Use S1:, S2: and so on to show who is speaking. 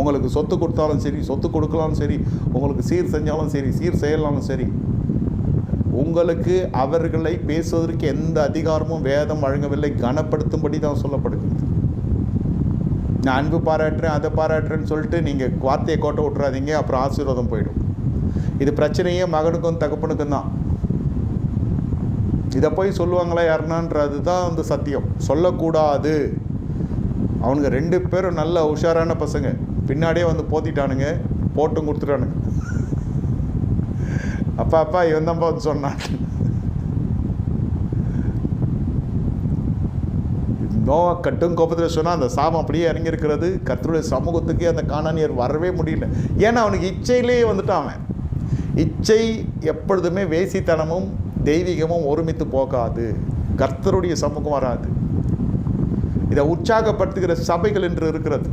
S1: உங்களுக்கு சொத்து கொடுத்தாலும் சரி சொத்து கொடுக்கலாலும் சரி உங்களுக்கு சீர் செஞ்சாலும் சரி சீர் செய்யலாலும் சரி உங்களுக்கு அவர்களை பேசுவதற்கு எந்த அதிகாரமும் வேதம் வழங்கவில்லை. கனப்படுத்தும்படி தான் சொல்லப்படுகிறது. நான் அன்பு பாராட்டுறேன் அதை பாராட்டுறேன்னு சொல்லிட்டு நீங்கள் வார்த்தையை கோட்டை விட்டுறாதீங்க அப்புறம் ஆசீர்வாதம் போயிடும். இது பிரச்சனையே மகனுக்கும் தகப்பனுக்கும் தான். இதை போய் சொல்லுவாங்களா யாருனான்றது தான் வந்து சத்தியம். சொல்லக்கூடாது. அவனுங்க ரெண்டு பேரும் நல்ல உஷாரான பசங்க. பின்னாடியே வந்து போத்திட்டானுங்க போட்டும் கொடுத்துட்டானுங்க. அப்பா அப்பா இவன் தான்ப்பா வந்து சொன்னான். நோவா கட்டும் கோபத்தில் சொன்னால் அந்த சாபம் அப்படியே இறங்கியிருக்கிறது. கர்த்தருடைய சமூகத்துக்கு அந்த காணானியர் வரவே முடியல. ஏன்னா அவனுக்கு இச்சையிலேயே வந்துட்டான் அவன். இச்சை எப்பொழுதுமே வேசித்தனமும் தெய்வீகமும் ஒருமித்து போகாது. கர்த்தருடைய சமூகம் வராது. இதை உற்சாகப்படுத்துகிற சபைகள் என்று இருக்கிறது.